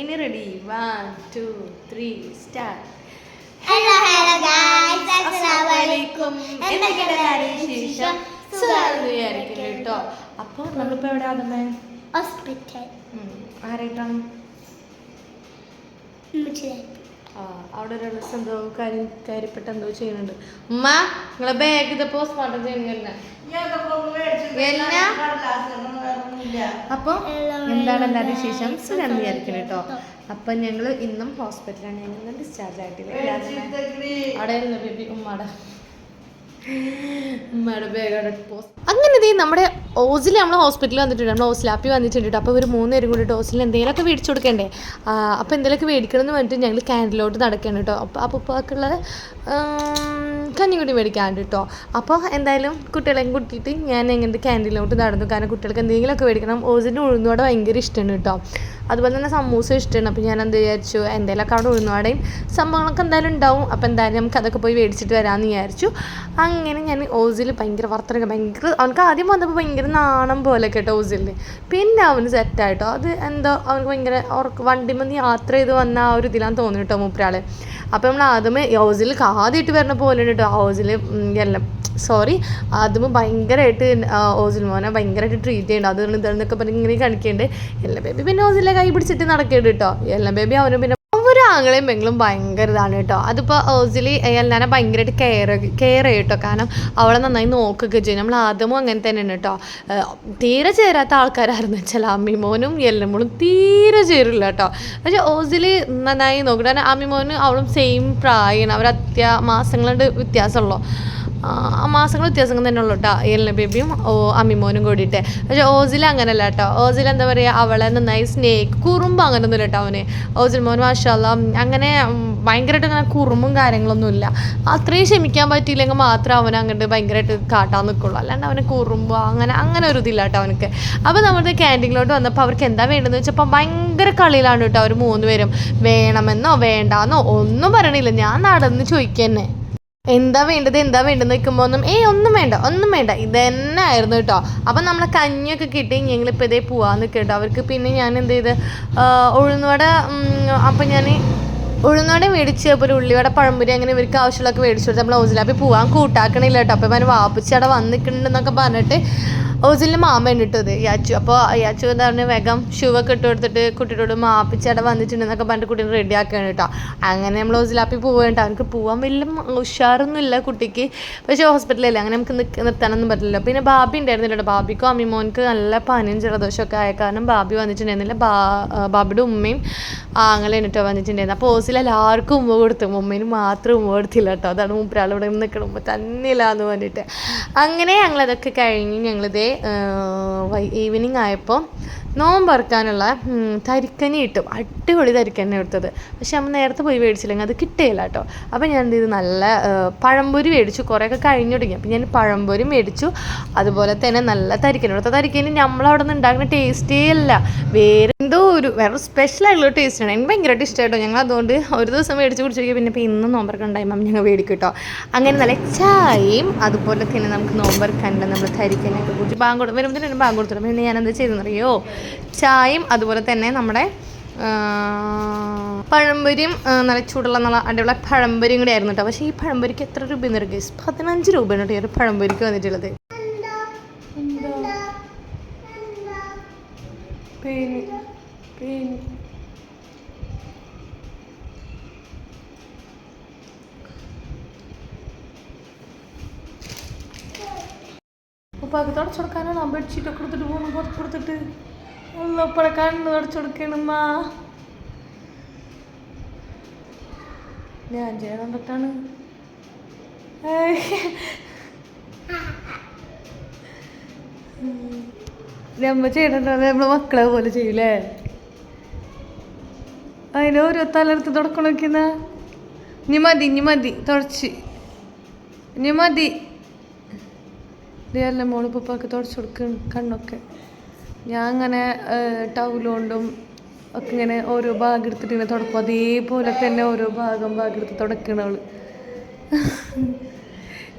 ഇനി ready one two three start hello hello guys അസ്സലാമു അലൈക്കും എന്തൊക്കെയാണ് കാര്യം വിശേഷം? സുഖമാണെന്ന് വിചാരിക്കുന്നു കേട്ടോ. അപ്പോൾ നമ്മളിപ്പോൾ എവിടെ ആദ്യമേ ഹോസ്പിറ്റൽ ആരായിട്ടാണ്? അവിടെ ഒരാൾ എന്തോ കാര്യം കാര്യപ്പെട്ട എന്തോ ചെയ്യുന്നുണ്ട്. ഉമ്മ നിങ്ങളെ ബാഗ് ഇതപ്പോ പോസ്റ്റ്മോർട്ടം ചെയ്യുന്നില്ല അപ്പോൾ എന്താണ് എല്ലാവരും വിശേഷം? സുഖം വിചാരിക്കണം കേട്ടോ. അപ്പം ഞങ്ങൾ ഇന്നും ഹോസ്പിറ്റലാണ് ഞങ്ങൾ ഡിസ്ചാർജ് ആയിട്ടില്ല. അവിടെ ഇരുന്ന് ബേബി ഉമ്മയുടെ ഉമ്മയുടെ ബാഗ് പോസ്റ്റ് അങ്ങനെ ഇതേ നമ്മുടെ ഓസിൽ നമ്മൾ ഹോസ്പിറ്റലിൽ വന്നിട്ടുണ്ട്. നമ്മൾ ഓസിലാപ്പി വന്നിട്ടുണ്ട്. കേട്ടോ അപ്പോൾ ഒരു മൂന്ന് പേരും കൂടി ഓസിൽ എന്തെങ്കിലുമൊക്കെ മേടിച്ചു കൊടുക്കണ്ടേ? അപ്പോൾ എന്തെങ്കിലുമൊക്കെ മേടിക്കണം എന്ന് പറഞ്ഞിട്ട് ഞങ്ങൾ ക്യാൻഡിലോട്ട് നടക്കുകയാണ് കേട്ടോ. അപ്പോൾ അപ്പോൾ ഉപ്പാക്കുള്ള കഞ്ഞി കൂടി മേടിക്കാണ്ട് കേട്ടോ അപ്പോൾ എന്തായാലും കുട്ടികളെയും കൂട്ടിയിട്ട് ഞാൻ എങ്ങനത്തെ ക്യാന്റീനിലോട്ട് നടന്നു. കാരണം കുട്ടികൾക്ക് എന്തെങ്കിലുമൊക്കെ മേടിക്കണം. ഓസിന്റെ ഉഴുന്നുവട ഭയങ്കര ഇഷ്ടമാണ് കേട്ടോ അതുപോലെ തന്നെ സമൂസ ഇഷ്ടമാണ്. അപ്പോൾ ഞാൻ എന്ത് വിചാരിച്ചു? എന്തെങ്കിലുമൊക്കെ അവിടെ ഉഴുന്നുവടയും സംഭവങ്ങളൊക്കെ എന്തായാലും ഉണ്ടാവും. അപ്പോൾ എന്തായാലും നമുക്ക് അതൊക്കെ പോയി മേടിച്ചിട്ട് വരാമെന്ന് വിചാരിച്ചു. അങ്ങനെ ഞാൻ ഓസിൽ ഭയങ്കര വർത്തനൊക്കെ ഭയങ്കര അവനക്ക് ആദ്യം വന്നപ്പോൾ ഭയങ്കര നാണം പോലെ കേട്ടോ ഓസിൽ പിന്നെ അവന് സെറ്റായിട്ടോ അത് എന്തോ അവനക്ക് ഭയങ്കര അവർക്ക് വണ്ടിമന്ന് യാത്ര ചെയ്ത് വന്ന ആ ഒരു ഇതിലാന്ന് തോന്നുന്നു കേട്ടോ മൂപ്പരാൾ അപ്പോൾ നമ്മൾ ആദ്യമേ ഓസിൽ കാതിട്ട് വരുന്ന പോലെ ആ ഓസിൽ എല്ലാം. സോറി അതും ഭയങ്കരമായിട്ട് ഓസിൽ മോനെ ഭയങ്കരമായിട്ട് ട്രീറ്റ് ചെയ്യേണ്ട. അത് ഇതെന്നൊക്കെ പറഞ്ഞ് ഇങ്ങനെ കാണിക്കേണ്ടത് എല്ലാം ബേബി പിന്നെ ഓസിലെ കൈ പിടിച്ചിട്ട് നടക്കേണ്ടി കേട്ടോ എല്ലാം ബേബി അവനും പിന്നെ ആങ്ങളെയും പെങ്ങളും ഭയങ്കര ഇതാണ് കേട്ടോ. അതിപ്പോൾ ഓസിലി എല്ലാനെ ഭയങ്കരമായിട്ട് കെയർ കെയർ ചെയ്യും കേട്ടോ. കാരണം അവളെ നന്നായി നോക്കുകയൊക്കെ ചെയ്യും. നമ്മൾ ആദ്യമോ അങ്ങനെ തന്നെയാണ് കേട്ടോ. തീരെ ചേരാത്ത ആൾക്കാരായിരുന്നു വെച്ചാൽ അമ്മിമോനും എല്ലമ്മളും. തീരെ ചേരില്ല കേട്ടോ. പക്ഷെ ഓസിലി നന്നായി നോക്കും. കാരണം അമ്മിമോനും അവളും സെയിം പ്രായമാണ് അവർ അത്യാ മാസങ്ങളുടെ വ്യത്യാസമുള്ളൂ. മാസങ്ങൾ വ്യത്യാസം തന്നെ ഉള്ളൂ കേട്ടോ എല്ല ബേബിയും ഓ അമ്മിമോനും കൂടിയിട്ട്. പക്ഷേ ഓസിൽ അങ്ങനല്ല കേട്ടോ ഓസിൽ എന്താ പറയുക അവളെ നന്നായി സ്നേഹ് കുറുമ്പ് അങ്ങനൊന്നുമില്ല കേട്ടോ അവന്. ഓസിൽ മോൻ മാഷാല്ല അങ്ങനെ ഭയങ്കരമായിട്ട് അങ്ങനെ കുറുമ്പും കാര്യങ്ങളൊന്നുമില്ല. അത്രയും ക്ഷമിക്കാൻ പറ്റിയില്ലെങ്കിൽ മാത്രം അവൻ അങ്ങോട്ട് ഭയങ്കരമായിട്ട് കാട്ടാൻ നിൽക്കുള്ളൂ. അല്ലാണ്ട് അവന് കുറുമ്പോ അങ്ങനെ അങ്ങനെ ഒരു ഇതില്ല കേട്ടോ അവനക്ക്. അപ്പോൾ നമ്മുടെ ക്യാന്റീനിലോട്ട് വന്നപ്പോൾ അവർക്ക് എന്താ വേണ്ടതെന്ന് വെച്ചപ്പോൾ ഭയങ്കര കളിയിലാണ് കേട്ടോ അവർ മൂന്ന് പേരും വേണമെന്നോ വേണ്ടാന്നോ ഒന്നും പറയണില്ല. ഞാൻ നടന്ന് ചോദിക്കന്നെ. എന്താ വേണ്ടത് എന്താ വേണ്ടതെന്ന് വെക്കുമ്പോൾ ഒന്നും ഏയ് ഒന്നും വേണ്ട ഒന്നും വേണ്ട. ഇത് തന്നെ ആയിരുന്നു കേട്ടോ. അപ്പം നമ്മളെ കഞ്ഞിയൊക്കെ കിട്ടി ഞങ്ങളിപ്പോൾ ഇതേ പോവാന്ന് കേട്ടോ. അവർക്ക് പിന്നെ ഞാൻ എന്ത് ചെയ്ത് ഉഴുന്നുവട അപ്പം ഞാൻ ഉഴുന്നുവട മേടിച്ച് അപ്പോൾ ഒരു ഉള്ളിവട പഴംപൊരി അങ്ങനെ ഇവർക്ക് ആവശ്യമുള്ളതൊക്കെ മേടിച്ചു കൊടുത്ത് നമ്മൾ ഹൗസിലാപ്പി പോവാൻ കൂട്ടാക്കണില്ല കേട്ടോ. അപ്പോൾ ഞാൻ വാപ്പിച്ചട വന്നിട്ടുണ്ടെന്നൊക്കെ പറഞ്ഞിട്ട് ഹൗസിൽ മാമ ഇട്ടത് യാച്ചു. അപ്പോൾ യാച്ചു എന്ന് പറഞ്ഞാൽ വേഗം ഷൂവൊക്കെ ഇട്ട് കൊടുത്തിട്ട് കുട്ടിയോട് മാപ്പിച്ചട വന്നിട്ടുണ്ടെന്നൊക്കെ പറഞ്ഞിട്ട് കുട്ടീനെ റെഡി ആക്കുകയാണ് കേട്ടോ അങ്ങനെ നമ്മൾ ഓസിലാപ്പി പോവുകയാണ് അവർക്ക് പോവാൻ വലിയ ഉഷാറൊന്നും ഇല്ല കുട്ടിക്ക്. പക്ഷേ ഹോസ്പിറ്റലല്ലേ അങ്ങനെ നമുക്ക് നിർത്താനൊന്നും പറ്റില്ല പിന്നെ ബാബി ഉണ്ടായിരുന്നില്ല കേട്ടോ ബാബിക്കും അമ്മിമോൻക്ക് നല്ല പനിയും ജലദോഷമൊക്കെ ആയ കാരണം ബാബി വന്നിട്ടുണ്ടായിരുന്നില്ല. ബാ ബാബിയുടെ ഉമ്മയും ആങ്ങളെയാണ് കേട്ടോ വന്നിട്ടുണ്ടായിരുന്നു അപ്പോൾ ഓസിൽ എല്ലാവർക്കും ഉമ്മ കൊടുത്തു. ഉമ്മേന് മാത്രം ഉമ്മ കൊടുത്തില്ല കേട്ടോ അതാണ് മൂപ്പരാളിവിടെ നിൽക്കണം ഉമ്മ തന്നെയില്ല എന്ന് പറഞ്ഞിട്ട്. അങ്ങനെ ഞങ്ങളതൊക്കെ കഴിഞ്ഞ് ഞങ്ങളിതേ ഈവനിങ് ആയപ്പോൾ നോമ്പറക്കാനുള്ള തരിക്കനി കിട്ടും അടിപൊളി തരിക്കഞ്ഞി എടുത്തത്. പക്ഷെ അമ്മ നേരത്തെ പോയി മേടിച്ചില്ലെങ്കിൽ അത് കിട്ടുകയില്ല കേട്ടോ. അപ്പോൾ ഞാൻ എന്ത് ചെയ്തു? നല്ല പഴംപൊരി മേടിച്ചു. കുറേയൊക്കെ കഴിഞ്ഞു തുടങ്ങി. അപ്പോൾ ഞാൻ പഴംപൊരി മേടിച്ചു. അതുപോലെ തന്നെ നല്ല തരിക്കൻ ഇവിടുത്തെ തരിക്കന് നമ്മളവിടെ നിന്ന് ഉണ്ടാക്കുന്ന ടേസ്റ്റേ അല്ല. വേറെ എന്തോ ഒരു വേറെ സ്പെഷ്യൽ ആയിട്ടുള്ള ടേസ്റ്റാണ് എനിക്ക് ഭയങ്കരമായിട്ട് ഇഷ്ടമായിട്ടോ. ഞങ്ങൾ അതുകൊണ്ട് ഒരു ദിവസം മേടിച്ച് കുടിച്ചിരിക്കും പിന്നെ ഇപ്പോൾ ഇന്നും നോമ്പറക്കം മാം ഞങ്ങൾ മേടിക്കും കേട്ടോ. അങ്ങനെ നല്ല ചായയും അതുപോലെ തന്നെ നമുക്ക് നോമ്പറക്കാനുള്ള നമ്മൾ തരിക്കഞ്ഞൊക്കെ കുടിച്ച് ബാങ്ക് കൊടുക്കും വരുമ്പോൾ തന്നെ ബാങ്ക് കൊടുത്തിട്ട് പിന്നെ ഞാൻ എന്താ ചെയ്തെന്നറിയോ? ചായയും അതുപോലെ തന്നെ നമ്മുടെ പഴംപൊരിയും നല്ല ചൂടുള്ള നല്ല അടിപൊളി പഴംപൊരിയും കൂടി ആയിരുന്നു കേട്ടോ പക്ഷേ ഈ പഴംപൊരിക്ക് എത്ര രൂപ എന്ന് ഗൈസ് പതിനഞ്ച് രൂപയാണ് കേട്ടോ ഈ ഒരു പഴംപൊരിക്ക് വന്നിട്ടുള്ളത്. ഉപ്പാക്ക് തുടച്ചു കൊടുക്കാനാണ് ആ കൊടുത്തിട്ട് പോകുന്നു കൊടുത്തിട്ട്. ഉള്ളപ്പഴ കണ്ണു തുടച്ചു കൊടുക്കണമ്മ ഞാൻ ചെയ്യണം തൊട്ടാണ് നമ്മ ചെയ്യണ്ട നമ്മളെ മക്കളെ പോലെ ചെയ്യൂലേ? അതിന് ഓരോ തലർത്ത് തുടക്കണോക്കുന്ന ഇനി മതി ഇനി മതി തുടച്ച്. ഇനി മതി. ഇതല്ല മോൾ തുടച്ചു കൊടുക്കണം കണ്ണൊക്കെ. ഞാൻ അങ്ങനെ ടൗൽ കൊണ്ടും ഒക്കെ ഇങ്ങനെ ഓരോ ഭാഗം എടുത്തിട്ട് ഇങ്ങനെ തുടക്കും. അതേപോലെ തന്നെ ഓരോ ഭാഗം ഭാഗം എടുത്ത് തുടക്കണവൾ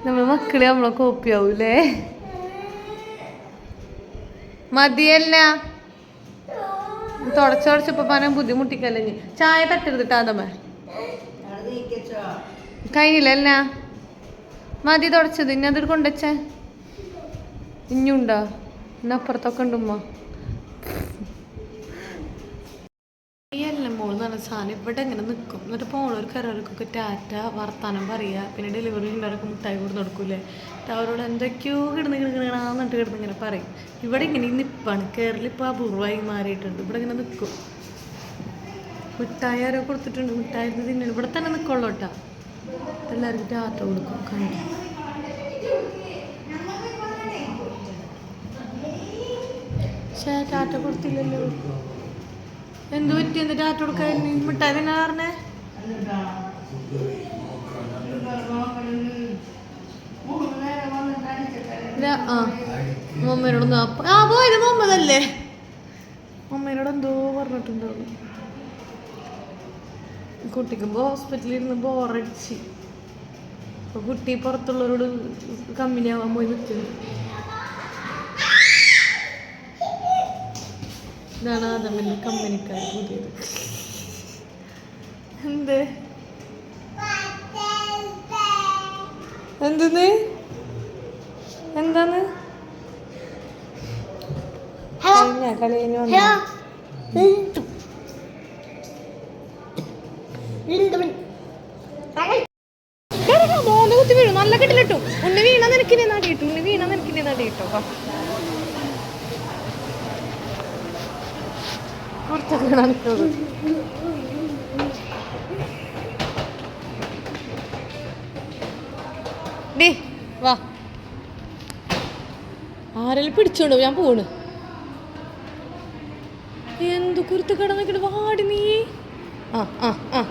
നമ്മളെ മക്കളെ നമ്മളെ കോപ്പിയാവൂലേ മതിയല്ല. തുടച്ചുടച്ചപ്പോ പറയാൻ ബുദ്ധിമുട്ടിക്കല്ലേ. ചായ തട്ടരുത് ടാതമ്മ കഴിഞ്ഞില്ല മതി തുടച്ചത്. ഇനി അതിൽ കൊണ്ടുവച്ചേ ഇഞ്ഞുണ്ടോ? ഇന്ന അപ്പുറത്തൊക്കെ ഉണ്ടുമ്മ? ഈ എല്ലാം മോൾ എന്ന് പറഞ്ഞ സാധനം ഇവിടെ ഇങ്ങനെ നിൽക്കും എന്നിട്ട് പോണവർക്ക് ഒരാൾക്കൊക്കെ ടാറ്റ വർത്താനം പറയുക പിന്നെ ഡെലിവറി ഉണ്ടാവും മുട്ടായി കൊടുത്ത് കൊടുക്കൂലേ അവരോട് എന്തൊക്കെയോ കിടന്ന് കിടക്കണെന്നിട്ട് കിടന്ന് ഇങ്ങനെ പറയും. ഇവിടെ ഇങ്ങനെ നിപ്പാണ് കേരളം ഇപ്പോൾ അപൂർവമായി മാറിയിട്ടുണ്ട്. ഇവിടെ ഇങ്ങനെ നിൽക്കും മിഠായി ആരോ കൊടുത്തിട്ടുണ്ട്. മിഠായി തിന്നണം ഇവിടെ തന്നെ നിൽക്കുള്ളൂ കേട്ടോ. എല്ലാവർക്കും ടാറ്റ കൊടുക്കും. കണ്ടു? പക്ഷേ ടാറ്റ കൊടുത്തില്ലല്ലോ. എന്ത് പറ്റി? എന്ത് ടാറ്റ കൊടുക്കാൻ മിഠായി തന്നെ പറഞ്ഞേ. ആ. മമ്മേനോടൊന്ന് അപ്പ- ആ പോയത് മുഹമ്മദല്ലേ മമ്മേനോട് എന്തോ പറഞ്ഞിട്ടുണ്ടാവും കുട്ടിക്കുമ്പോ ഹോസ്പിറ്റലിൽ ഇരുന്ന് ബോറടിച്ച് അപ്പൊ കുട്ടി പുറത്തുള്ളവരോട് കമ്പനി ആവാൻ പോയി നിൽക്കുന്നു ഇതാണ് ആദമിന്റെ കമ്പനിക്കാർ പുതിയത്. എന്ത്? എന്തെന്ന്? എന്താണ്? കഴിഞ്ഞ? കളി കഴിഞ്ഞ് മോന്റെ കുത്തി വീഴും. നല്ല കെട്ടിലിട്ടു. ഉണ്ണി വീണ നിനക്കിനെ നാടി കിട്ടും ഉണ്ണി വീണ നിനക്കിനെ നാടി കിട്ടോ പുറത്തൊക്കെ ഡേ വാ. ആരെല്ലാം പിടിച്ചോണ്ടോ ഞാൻ പോണ്? എന്തു കുരുത്ത് കിടന്നിട്ട് വാടി നീ. ആ ആ ആ.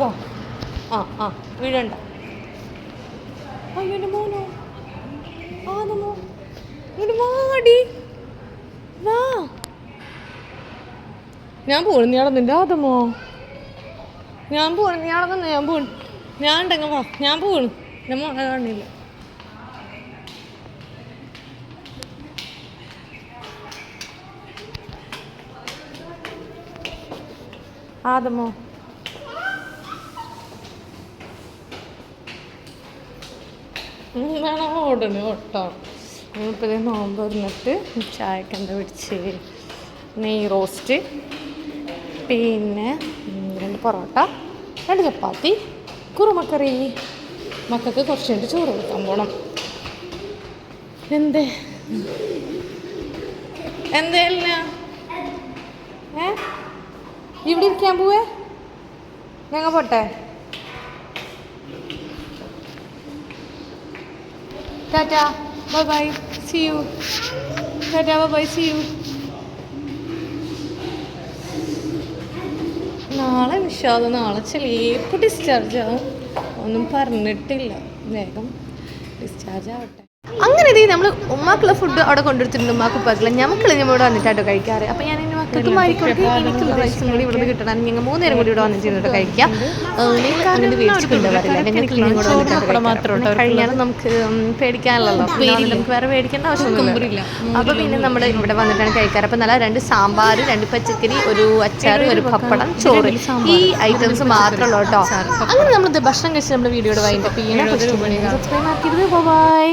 വാ. ആ ആ വീഴണ്ട അയ്യോ എന്റെ മോനോ? നമ്മോ ഇങ്ങോട്ട് വാടി വാ ഞാൻ പോണു നീ അവിടെ അതമ്മോ ഞാൻ പോണു നീ അവിടെ ഞാൻ പോണു ഞാൻ ഉണ്ടെങ്കിൽ വാ. ഞാൻ പോണു ഞാൻ മോനെ കാണില്ല ആദമോ വേണം ഓടണേ ഓട്ടോ ഇപ്പോൾ നോമ്പ് വന്നിട്ട് ചായക്കണ്ട പിടിച്ച് നെയ് റോസ്റ്റ്. പിന്നെ രണ്ട് പൊറോട്ട രണ്ട് ചപ്പാത്തി കുറുമക്കറി. മക്കൾക്ക് കുറച്ച് കഴിഞ്ഞിട്ട് ചോറ് കൊടുക്കാൻ പോണം. എന്തേ? എന്തല്ല ഏ? ഇവിടെ ഇരിക്കാൻ പോവേ? ഞങ്ങൾ പോട്ടെ. Tata bye bye. See you tata bye bye. See you നാളെ വിഷാദം നാളെ ചിലപ്പോൾ ഡിസ്ചാർജ് ആവും? ഒന്നും പറഞ്ഞിട്ടില്ല. വേഗം ഡിസ്ചാർജ് ആവട്ടെ. അങ്ങനെ ഇതേ നമ്മൾ ഉമ്മാക്കുള്ള ഫുഡ് അവിടെ കൊണ്ടുവരുത്തിട്ടുണ്ട് ഉമ്മാക്ക് ഉപ്പാക്കുള്ള. ഞമ്മക്കുള്ള ഞമ്മ ഇവിടെ വന്നിട്ടാട്ടോ കഴിക്കാറ്. അപ്പം ഞാൻ ഇനി മക്കൾക്ക് മാറിക്കൊടുത്ത് എനിക്കുള്ള റൈസും കൂടി ഇവിടെ നിന്ന് കിട്ടണം. ഞങ്ങൾ മൂന്ന് നേരം കൂടി ഇവിടെ വന്നിട്ട് കഴിക്കാം. അങ്ങനെ ഞങ്ങൾക്ക് വന്നിട്ട് നമുക്ക് പേടിക്കാനല്ലോ നമുക്ക് വേറെ പേടിക്കേണ്ട ആവശ്യമൊന്നുമില്ല. അപ്പോൾ പിന്നെ നമ്മൾ ഇവിടെ വന്നിട്ടാണ് കഴിക്കാറ്. അപ്പം നല്ല രണ്ട് സാമ്പാർ രണ്ട് പച്ചക്കറി ഒരു അച്ചാർ ഒരു പപ്പടം ചോറ്. ഈ ഐറ്റംസ് മാത്രമല്ലോ കേട്ടോ. അങ്ങനെ നമ്മൾ ഭക്ഷണം കഴിച്ച് നമ്മുടെ വീഡിയോയുടെ ചെയ്യണം. സബ്സ്ക്രൈബ് ആക്കിയത് ബൈ.